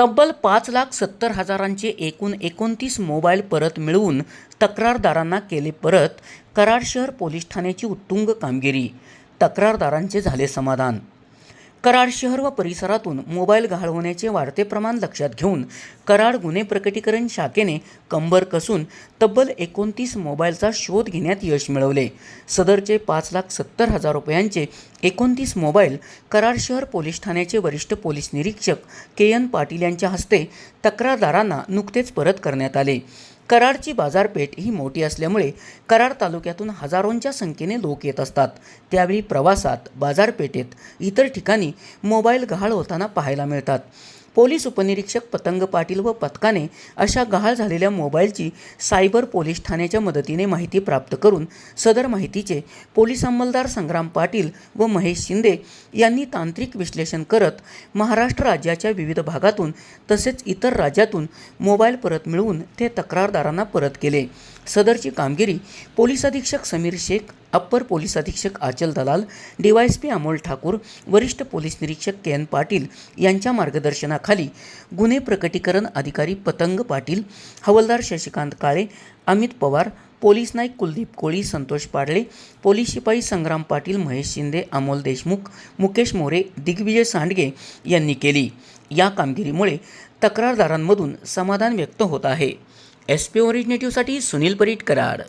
तब्बल पाच लाख सत्तर हजारांचे एकूण एकोणतीस मोबाईल परत मिळवून तक्रारदारांना केले परत कराड शहर पोलीस ठाण्याची उत्तुंग कामगिरी. तक्रारदारांचे झाले समाधान. कराड शहर व परिसरातून मोबाईल गहाळ होण्याचे वाढते प्रमाण लक्षात घेऊन कराड गुन्हे प्रकटीकरण शाखेने कंबर कसून तब्बल एकोणतीस मोबाईलचा शोध घेण्यात यश मिळवले. सदरचे पाच लाख सत्तर हजार रुपयांचे एकोणतीस मोबाईल कराड शहर पोलीस ठाण्याचे वरिष्ठ पोलीस निरीक्षक के एन पाटील यांच्या हस्ते तक्रारदारांना नुकतेच परत करण्यात आले. कराडची बाजारपेठ ही मोठी असल्यामुळे कराड तालुक्यातून हजारोंच्या संख्येने लोक येत असतात. त्यावेळी प्रवासात बाजारपेठेत इतर ठिकाणी मोबाईल गहाळ होताना पाहायला मिळतात. पोलीस उपनिरीक्षक पतंग पाटील व पथकाने अशा गहाळ झालेल्या मोबाईलची सायबर पोलीस ठाण्याच्या मदतीने माहिती प्राप्त करून सदर माहितीचे पोलीस अंमलदार संग्राम पाटील व महेश शिंदे यांनी तांत्रिक विश्लेषण करत महाराष्ट्र राज्याच्या विविध भागातून तसेच इतर राज्यातून मोबाईल परत मिळवून ते तक्रारदारांना परत केले. सदरची कामगिरी पोलीस अधीक्षक समीर शेख अप्पर पोलीस अधीक्षक आचल दलाल डीवायएसपी अमोल ठाकूर वरिष्ठ पोलीस निरीक्षक के एन पाटील यांच्या मार्गदर्शनाखाली गुन्हे प्रकटीकरण अधिकारी पतंग पाटील हवलदार शशिकांत काळे अमित पवार पोलीस नाईक कुलदीप कोळी संतोष पाडळे पोलीस शिपाई संग्राम पाटील महेश शिंदे अमोल देशमुख मुकेश मोरे दिग्विजय सांडगे यांनी केली. या कामगिरीमुळे तक्रारदारांमधून समाधान व्यक्त होत आहे. एस पी ओरिजिनेटिव्हसाठी सुनील परीट कराड.